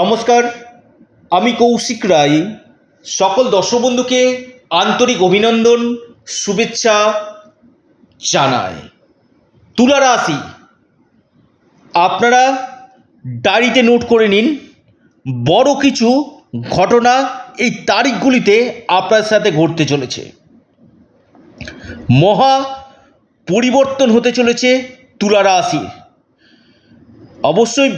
নমস্কার, আমি কৌশিক রায়। সকল দর্শক বন্ধুকে আন্তরিক অভিনন্দন, শুভেচ্ছা জানাই। তুলা রাশি আপনারা ডায়েরিতে নোট করে নিন, বড় কিছু ঘটনা এই তারিখগুলিতে আপনার সাথে ঘটতে চলেছে। মহা পরিবর্তন হতে চলেছে তুলা রাশির অবশ্যই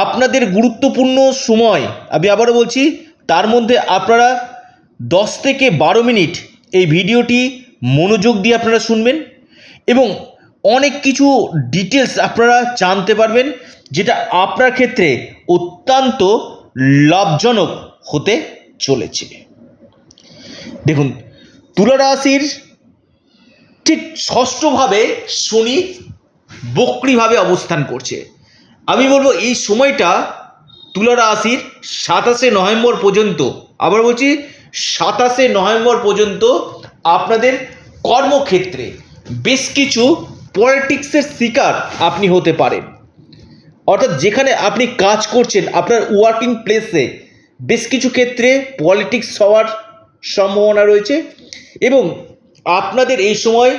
আপনাদের গুরুত্বপূর্ণ সময়, আমি আবারও বলছি, তার মধ্যে আপনারা দশ থেকে বারো মিনিট এই ভিডিওটি মনোযোগ দিয়ে আপনারা শুনবেন এবং অনেক কিছু ডিটেলস আপনারা জানতে পারবেন যেটা আপনার ক্ষেত্রে অত্যন্ত লাভজনক হতে চলেছে। দেখুন, তুলা রাশির ঠিক ষষ্ঠভাবে শনি বক্রিভাবে অবস্থান করছে। আমি বলব, এই সময়টা তুলা রাশির সাতাশে নভেম্বর পর্যন্ত, আবার বলছি সাতাশে নভেম্বর পর্যন্ত আপনাদের কর্মক্ষেত্রে বেশ কিছু পলিটিক্সের শিকার আপনি হতে পারেন। অর্থাৎ যেখানে আপনি কাজ করছেন, আপনার ওয়ার্কিং প্লেসে বেশ কিছু ক্ষেত্রে পলিটিক্স হওয়ার সম্ভাবনা রয়েছে এবং আপনাদের এই সময়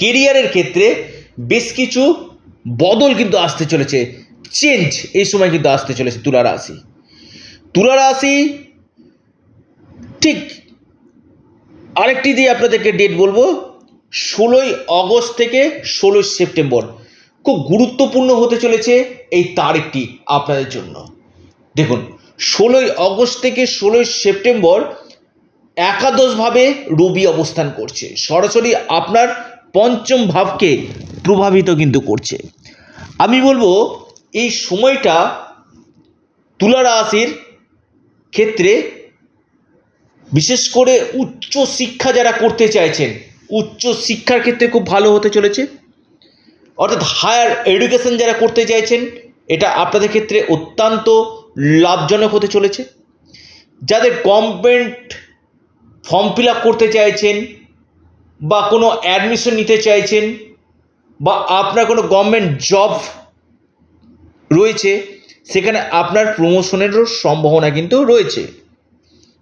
কেরিয়ারের ক্ষেত্রে বেশ কিছু বদল কিন্তু আসতে চলেছে চেঞ্জ এই সময় কিন্তু আসতে চলেছে তুলা রাশি। তুলা রাশি ঠিক আরেকটি দিয়ে আপনাদেরকে ডেট বলব, ষোলোই অগস্ট থেকে ষোলোই সেপ্টেম্বর। খুব গুরুত্বপূর্ণ হতে চলেছে এই তারিখটি আপনাদের জন্য। দেখুন, ষোলোই অগস্ট থেকে ষোলোই সেপ্টেম্বর একাদশভাবে রবি অবস্থান করছে। সরাসরি আপনার পঞ্চম ভাবকে প্রভাবিত কিন্তু করছে। আমি বলব, এই সময়টা তুলা রাশির ক্ষেত্রে বিশেষ করে উচ্চ শিক্ষা যারা করতে চাইছেন, উচ্চ শিক্ষার ক্ষেত্রে খুব ভালো হতে চলেছে। অর্থাৎ হায়ার এডুকেশন যারা করতে চাইছেন, এটা আপনাদের ক্ষেত্রে অত্যন্ত লাভজনক হতে চলেছে। যাদের গভর্নমেন্ট ফর্ম ফিল আপ করতে চাইছেন বা কোনো অ্যাডমিশন নিতে চাইছেন বা আপনার কোনো গভর্নমেন্ট জব রয়েছে, সেখানে আপনার প্রমোশনেরও সম্ভাবনা কিন্তু রয়েছে।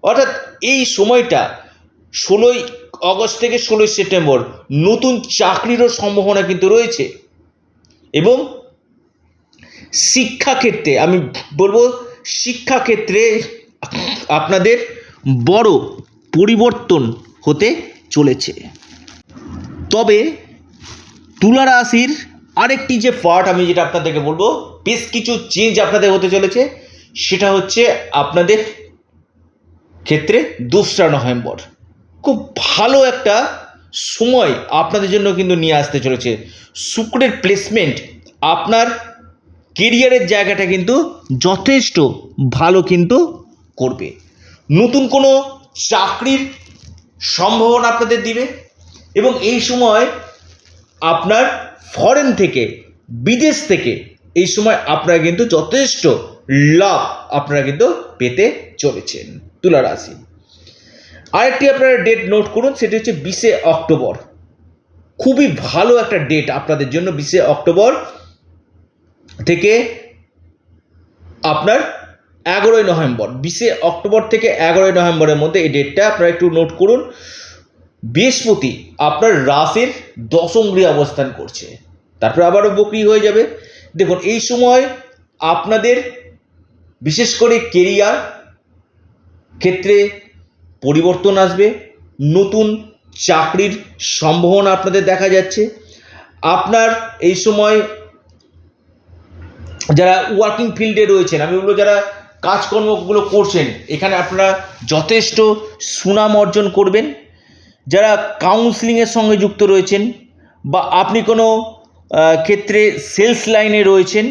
অর্থাৎ এই সময়টা ষোলোই অগস্ট থেকে ষোলোই সেপ্টেম্বর নতুন চাকরিরও সম্ভাবনা কিন্তু রয়েছে। এবং শিক্ষাক্ষেত্রে, আমি বলব শিক্ষাক্ষেত্রে আপনাদের বড় পরিবর্তন হতে চলেছে। তবে তুলা রাশির আরেকটি যে পার্ট আমি যেটা আপনাদেরকে বলব, বেশ কিছু চেঞ্জ আপনাদের হতে চলেছে। সেটা হচ্ছে আপনাদের ক্ষেত্রে দোসরা নভেম্বর। খুব ভালো একটা সময় আপনাদের জন্য কিন্তু নিয়ে আসতে চলেছে। শুক্রের প্লেসমেন্ট আপনার কেরিয়ারের জায়গাটা কিন্তু যথেষ্ট ভালো কিন্তু করবে। নতুন কোনো চাকরির সম্ভাবনা আপনাদের দিবে এবং এই সময় আপনার ফরেন থেকে, বিদেশ থেকে, এই সময় আপনারা কিন্তু যথেষ্ট লাভ আপনারা কিন্তু পেতে চলেছেন তুলা রাশি। আরেকটি আপনারা ডেট নোট করুন, সেটি হচ্ছে বিশে অক্টোবর। খুবই ভালো একটা ডেট আপনাদের জন্য বিশে অক্টোবর থেকে আপনার এগারোই নভেম্বর। বিশে অক্টোবর থেকে এগারোই নভেম্বরের মধ্যে এই ডেটটা আপনারা একটু নোট করুন। বৃহস্পতি আপনার রাশির দশম গৃহে অবস্থান করছে। তারপরে আবারও বকরি হয়ে যাবে। দেখুন, এই সময় আপনাদের বিশেষ করে কেরিয়ার ক্ষেত্রে পরিবর্তন আসবে। নতুন চাকরির সম্ভাবনা আপনাদের দেখা যাচ্ছে। আপনার এই সময় যারা ওয়ার্কিং ফিল্ডে রয়েছেন, আমি বলব যারা কাজকর্মগুলো করছেন, এখানে আপনারা যথেষ্ট সুনাম অর্জন করবেন। যারা কাউন্সিলিংয়ের সঙ্গে যুক্ত রয়েছেন বা আপনি কোনো ক্ষেত্রে সেলস লাইনে রয়েছেন,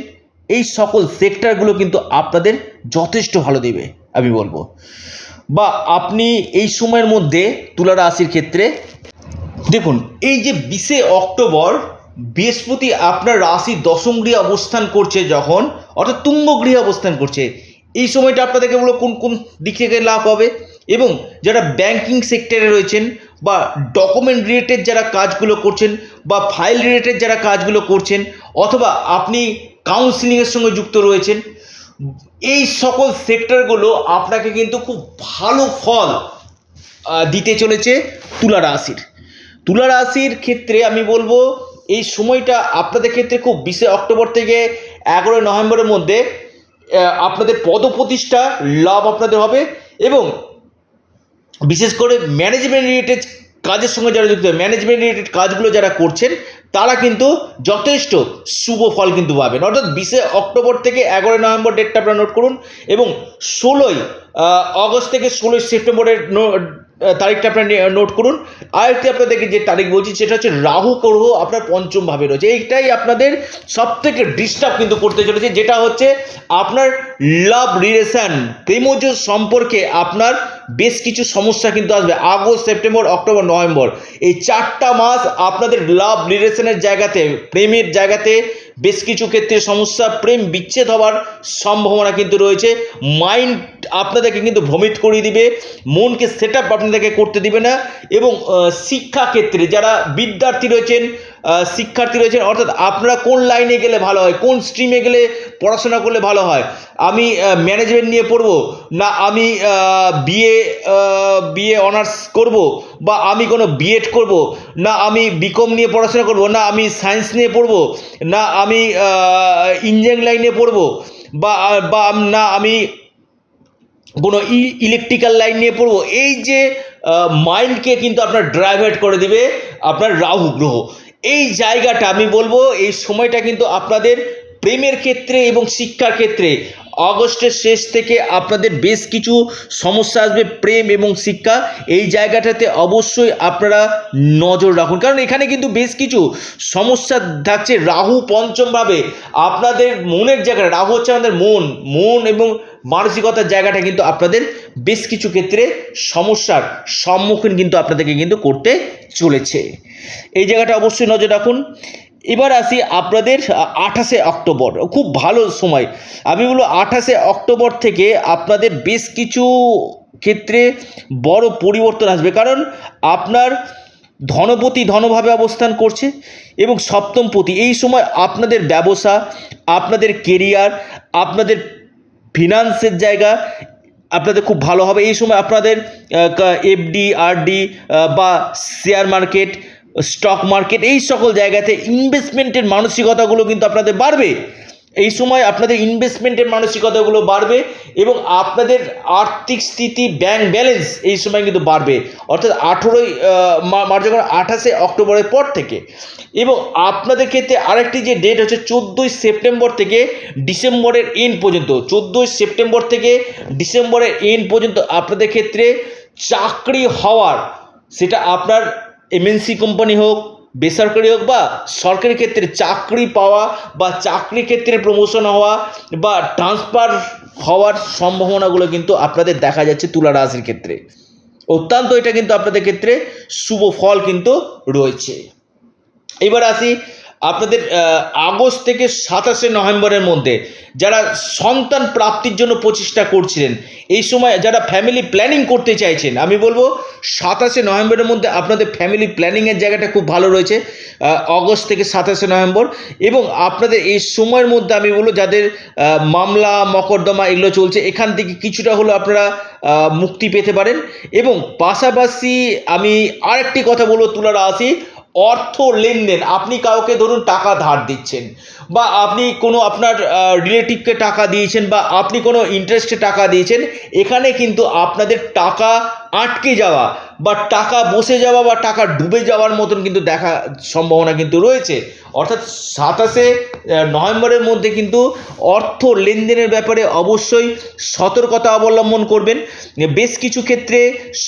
এই সকল সেক্টরগুলো কিন্তু আপনাদের যথেষ্ট ভালো দেবে, আমি বলব। বা আপনি এই সময়ের মধ্যে তুলা রাশির ক্ষেত্রে, দেখুন, এই যে বিশে অক্টোবর, বৃহস্পতি আপনার রাশি দশম গৃহে অবস্থান করছে যখন, অর্থাৎ তুঙ্গ গৃহে অবস্থান করছে, এই সময়টা আপনাদেরকে বলো কোন কোন দিক থেকে লাভ হবে? এবং যারা ব্যাংকিং সেক্টরে রয়েছেন বা ডকুমেন্ট রিলেটেড যারা কাজগুলো করছেন বা ফাইল রিলেটেড যারা কাজগুলো করছেন অথবা আপনি কাউন্সিলিংয়ের সঙ্গে যুক্ত রয়েছেন, এই সকল সেক্টরগুলো আপনাকে কিন্তু খুব ভালো ফল দিতে চলেছে তুলা রাশির। তুলা রাশির ক্ষেত্রে আমি বলব, এই সময়টা আপনাদের ক্ষেত্রে খুব বিশে অক্টোবর থেকে এগারোই নভেম্বরের মধ্যে আপনাদের পদপ্রতিষ্ঠা, লাভ আপনাদের হবে এবং বিশেষ করে ম্যানেজমেন্ট রিলেটেড কাজের সঙ্গে যারা যুক্ত ম্যানেজমেন্ট রিলেটেড কাজগুলো যারা করছেন, তারা কিন্তু যথেষ্ট শুভ ফল কিন্তু পাবেন। অর্থাৎ বিশে অক্টোবর থেকে এগারোই নভেম্বর ডেটটা আপনারা নোট করুন এবং ষোলোই আগস্ট থেকে ষোলোই সেপ্টেম্বরের তারিখটা আপনার নোট করুন। আরেকটি আপনাদেরকে যে তারিখ বলছি, সেটা হচ্ছে রাহু গ্রহ আপনার পঞ্চম ভাবে রয়েছে। এইটাই আপনাদের সব থেকে ডিস্টার্ব কিন্তু করতে চলেছে, যেটা হচ্ছে আপনার লাভ রিলেশন প্রেমজ সম্পর্কে আপনার বেশ কিছু সমস্যা কিন্তু আসবে। August September October November. এই চারটা মাস আপনাদের লাভ রিলেশনের জায়গাতে প্রেমের জায়গাতে বেশ কিছু ক্ষেত্রে সমস্যা প্রেম বিচ্ছেদ হওয়ার সম্ভাবনা কিন্তু রয়েছে। মাইন্ড আপনাদেরকে কিন্তু ভ্রমিত করিয়ে দিবে। মনকে সেট আপ আপনাদেরকে করতে দিবে না। এবং আহ, শিক্ষা ক্ষেত্রে যারা বিদ্যার্থী রয়েছেন শিক্ষার্থী রয়েছেন। অর্থাৎ আপনারা কোন লাইনে গেলে ভালো হয়? কোন স্ট্রিমে গেলে পড়াশোনা করলে ভালো হয়? আমি ম্যানেজমেন্ট নিয়ে পড়ব? না আমি বিএ বিএ অনার্স করব? বা আমি কোনো বিএড করব? না আমি বিকম নিয়ে পড়াশোনা করব? না আমি সায়েন্স নিয়ে পড়ব? না আমি ইঞ্জিনিয়ারিং লাইনে পড়ব? বা বা না আমি কোনো ইলেকট্রিক্যাল লাইন নিয়ে পড়ব? এই যে মাইন্ডকে কিন্তু আপনার ড্রাইভেট করে দিবে আপনার রাহু গ্রহ। এই জায়গাটা আমি বলব এই সময়টা কিন্তু আপনাদের প্রেমের ক্ষেত্রে এবং শিক্ষার ক্ষেত্রে অগস্টের শেষ থেকে আপনাদের বেশ কিছু সমস্যা আসবে, প্রেম এবং শিক্ষা। এই জায়গাটাতে অবশ্যই আপনারা নজর রাখুন। কারণ এখানে কিন্তু বেশ কিছু সমস্যা থাকছে। রাহু পঞ্চমভাবে আপনাদের মনের জায়গাটা, রাহু হচ্ছে আমাদের মন মন এবং মানসিকতার জায়গাটা কিন্তু আপনাদের বেশ কিছু ক্ষেত্রে সমস্যার সম্মুখীন কিন্তু আপনাদেরকে কিন্তু করতে চলেছে। এই জায়গাটা অবশ্যই নজর রাখুন। এবার আসি আপনাদের আঠাশে অক্টোবর। খুব ভালো সময়। আমি বলব আঠাশে অক্টোবর থেকে আপনাদের বেশ কিছু ক্ষেত্রে বড় পরিবর্তন আসবে। কারণ আপনার ধনপতি ধনভাবে অবস্থান করছে এবং সপ্তমপতি। এই সময় আপনাদের ব্যবসা, আপনাদের কেরিয়ার আপনাদের ফিনান্সের জায়গা আপনাদের খুব ভালো হবে। এই সময় আপনাদের এফডি আরডি বা শেয়ার মার্কেট স্টক মার্কেট এই সকল জায়গাতে ইনভেস্টমেন্টের মানসিকতাগুলো কিন্তু আপনাদের বাড়বে। এই সময় আপনাদের ইনভেস্টমেন্টের মানসিকতাগুলো বাড়বে এবং আপনাদের আর্থিক স্থিতি ব্যাংক ব্যালেন্স এই সময় কিন্তু বাড়বে। অর্থাৎ আঠেরোই মার্চ আঠাশে অক্টোবরের পর থেকে এবং আপনাদের ক্ষেত্রে আরেকটি যে ডেট হচ্ছে চোদ্দোই সেপ্টেম্বর থেকে ডিসেম্বরের এন্ড পর্যন্ত। চোদ্দোই সেপ্টেম্বর থেকে ডিসেম্বরের এন্ড পর্যন্ত আপনাদের ক্ষেত্রে চাকরি হওয়ার, সেটা আপনার এমএনসি কোম্পানি হোক, বেসরকারি হোক বা সরকারি ক্ষেত্রে চাকরি পাওয়া বা চাকরি ক্ষেত্রে প্রমোশন হওয়া বা ট্রান্সফার হওয়ার সম্ভাবনাগুলো কিন্তু আপনাদের দেখা যাচ্ছে তুলা রাশির ক্ষেত্রে। অত্যন্ত এটা কিন্তু আপনাদের ক্ষেত্রে শুভ ফল কিন্তু রয়েছে। এবার আসি আপনাদের আগস্ট থেকে সাতাশে নভেম্বরের মধ্যে যারা সন্তান প্রাপ্তির জন্য প্রচেষ্টা করছিলেন, এই সময় যারা ফ্যামিলি প্ল্যানিং করতে চাইছেন, আমি বলব সাতাশে নভেম্বরের মধ্যে আপনাদের ফ্যামিলি প্ল্যানিংয়ের জায়গাটা খুব ভালো রয়েছে অগস্ট থেকে সাতাশে নভেম্বর এবং আপনাদের এই সময়ের মধ্যে আমি বলব যাদের মামলা, মকদ্দমা এগুলো চলছে, এখান থেকে কিছুটা হলো আপনারা মুক্তি পেতে পারেন এবং পাশাপাশি আমি আরেকটি কথা বলব তুলা রাশি অর্থ লেনদেন। আপনি কাউকে ধরুন টাকা ধার দিচ্ছেন বা আপনি কোনো আপনার রিলেটিভকে টাকা দিয়েছেন বা আপনি কোনো ইন্টারেস্টে টাকা দিয়েছেন, এখানে কিন্তু আপনাদের টাকা আটকে যাওয়া বা টাকা বসে যাওয়া বা টাকা ডুবে যাওয়ার মতন কিন্তু দেখা সম্ভাবনা কিন্তু রয়েছে। অর্থাৎ সাতাশে নভেম্বরের মধ্যে কিন্তু অর্থ লেনদেনের ব্যাপারে অবশ্যই সতর্কতা অবলম্বন করবেন। বেশ কিছু ক্ষেত্রে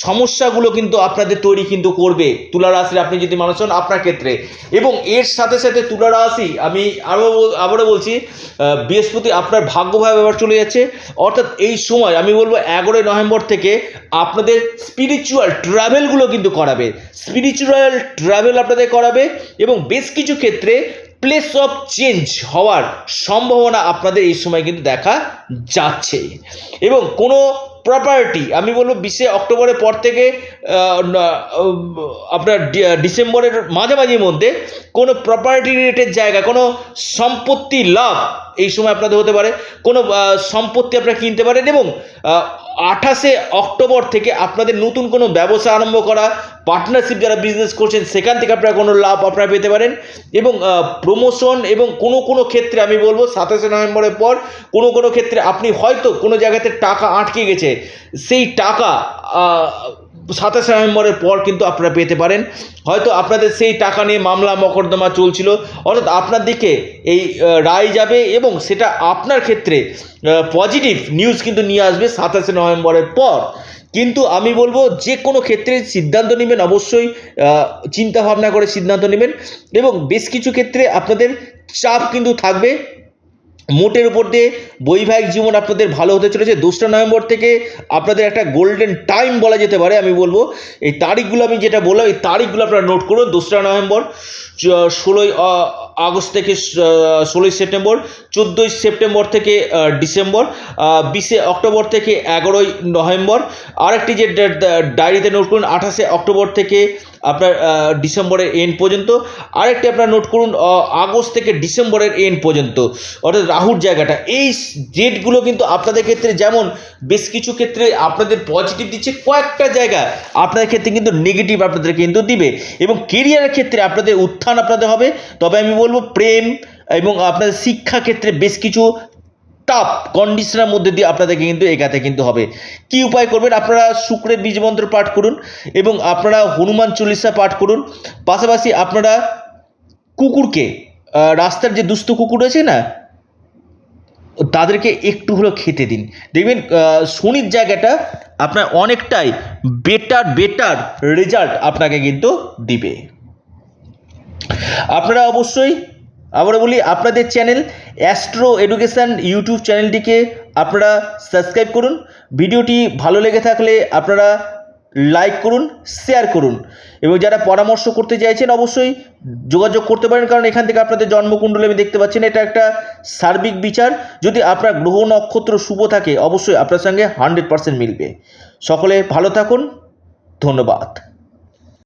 সমস্যাগুলো কিন্তু আপনাদের তৈরি কিন্তু করবে তুলা রাশির আপনি যদি মানুষ হন আপনার ক্ষেত্রে। এবং এর সাথে সাথে তুলা রাশি, আমি আরও আবারও বলছি বৃহস্পতি আপনার ভাগ্যভাবে আবার চলে যাচ্ছে। অর্থাৎ এই সময় আমি বলব এগারোই নভেম্বর থেকে আপনাদের স্পিরিচুয়াল ট্রাভেলগুলো কিন্তু করাবে। স্পিরিচুয়াল ট্রাভেল আপনাদের করাবে এবং বেশ কিছু ক্ষেত্রে প্লেস অফ চেঞ্জ হওয়ার সম্ভাবনা আপনাদের এই সময় কিন্তু দেখা যাচ্ছে। এবং কোনো প্রপার্টি আমি বলব বিশে অক্টোবরের পর থেকে আপনার ডিসেম্বরের মাঝামাঝির মধ্যে কোনো প্রপার্টি রিলেটেড জায়গা, কোনো সম্পত্তি লাভ এই সময় আপনাদের হতে পারে। কোনো সম্পত্তি আপনারা কিনতে পারেন এবং আঠাশে অক্টোবর থেকে আপনাদের নতুন কোনো ব্যবসা আরম্ভ করা পার্টনারশিপ যারা বিজনেস করছেন, সেখান থেকে আপনারা কোনো লাভ আপনারা পেতে পারেন। এবং প্রমোশন এবং কোনো কোনো ক্ষেত্রে আমি বলব, সাতাশে নভেম্বরের পর কোনো কোনো ক্ষেত্রে আপনি হয়তো কোনো জায়গাতে টাকা আটকে গেছে। সেই টাকা সাতাশে নভেম্বরের পর কিন্তু আপনারা পেতে পারেন। হয়তো আপনাদের সেই টাকা নিয়ে মামলা, মকদ্দমা চলছিল। অর্থাৎ আপনার দিকে এই রায় যাবে এবং সেটা আপনার ক্ষেত্রে পজিটিভ নিউজ কিন্তু নিয়ে আসবে সাতাশে নভেম্বরের পর। কিন্তু আমি বলব যে কোনো ক্ষেত্রে সিদ্ধান্ত নেবেন অবশ্যই চিন্তা ভাবনা করে সিদ্ধান্ত নেবেন। এবং বেশ কিছু ক্ষেত্রে আপনাদের চাপ কিন্তু থাকবে। মোটের উপর দিয়ে বৈবাহিক জীবন আপনাদের ভালো হতে চলেছে। দোসরা নভেম্বর থেকে আপনাদের একটা গোল্ডেন টাইম বলা যেতে পারে, আমি বলব। এই তারিখগুলো আমি যেটা বললাম, এই তারিখগুলো আপনারা নোট করুন। দোসরা নভেম্বর ষোলোই আগস্ট থেকে ষোলোই সেপ্টেম্বর, চোদ্দোই সেপ্টেম্বর থেকে ডিসেম্বর বিশে অক্টোবর থেকে এগারোই নভেম্বর। আরেকটি যে ডায়েরিতে নোট করুন, আঠাশে অক্টোবর থেকে আপনার ডিসেম্বরের এন্ড পর্যন্ত। আরেকটি আপনার নোট করুন আগস্ট থেকে ডিসেম্বরের এন্ড পর্যন্ত। অর্থাৎ রাহুর জায়গাটা। এই ডেটগুলো কিন্তু আপনাদের ক্ষেত্রে যেমন বেশ কিছু ক্ষেত্রে আপনাদের পজিটিভ দিচ্ছে, কয়েকটা জায়গা আপনাদের ক্ষেত্রে কিন্তু নেগেটিভ আপনাদের কিন্তু দিবে। এবং কেরিয়ারের ক্ষেত্রে আপনাদের উত্থান আপনাদের হবে। তবে আমি বলব প্রেম এবং আপনাদের শিক্ষা ক্ষেত্রে বেশ কিছু টাফ কন্ডিশনের মধ্যে দিয়ে আপনাদেরকে কিন্তু এগাতে কিন্তু হবে। কি উপায় করবেন? আপনারা শুক্রের বীজ মন্ত্র পাঠ করুন এবং আপনারা হনুমান চল্লিশা পাঠ করুন। পাশাপাশি আপনারা কুকুরকে রাস্তার যে দুস্থ কুকুর আছে না, তাদেরকে একটু হলেও খেতে দিন। দেখবেন শনির জায়গাটা আপনার অনেকটাই বেটার বেটার রেজাল্ট আপনাকে কিন্তু দিবে। আপনারা অবশ্যই, আবারও বলি, আপনাদের চ্যানেল অ্যাস্ট্রো এডুকেশান ইউটিউব চ্যানেলটিকে আপনারা সাবস্ক্রাইব করুন। ভিডিওটি ভালো লেগে থাকলে আপনারা লাইক করুন শেয়ার করুন। এবং যারা পরামর্শ করতে চাইছেন, অবশ্যই যোগাযোগ করতে পারেন, কারণ এখান থেকে আপনাদের জন্মকুণ্ডলী আমি দেখতে পাচ্ছেন, এটা একটা সার্বিক বিচার। যদি আপনার গ্রহ নক্ষত্র শুভ থাকে, অবশ্যই আপনার সঙ্গে হান্ড্রেড পার্সেন্ট মিলবে। সকলে ভালো থাকুন, ধন্যবাদ।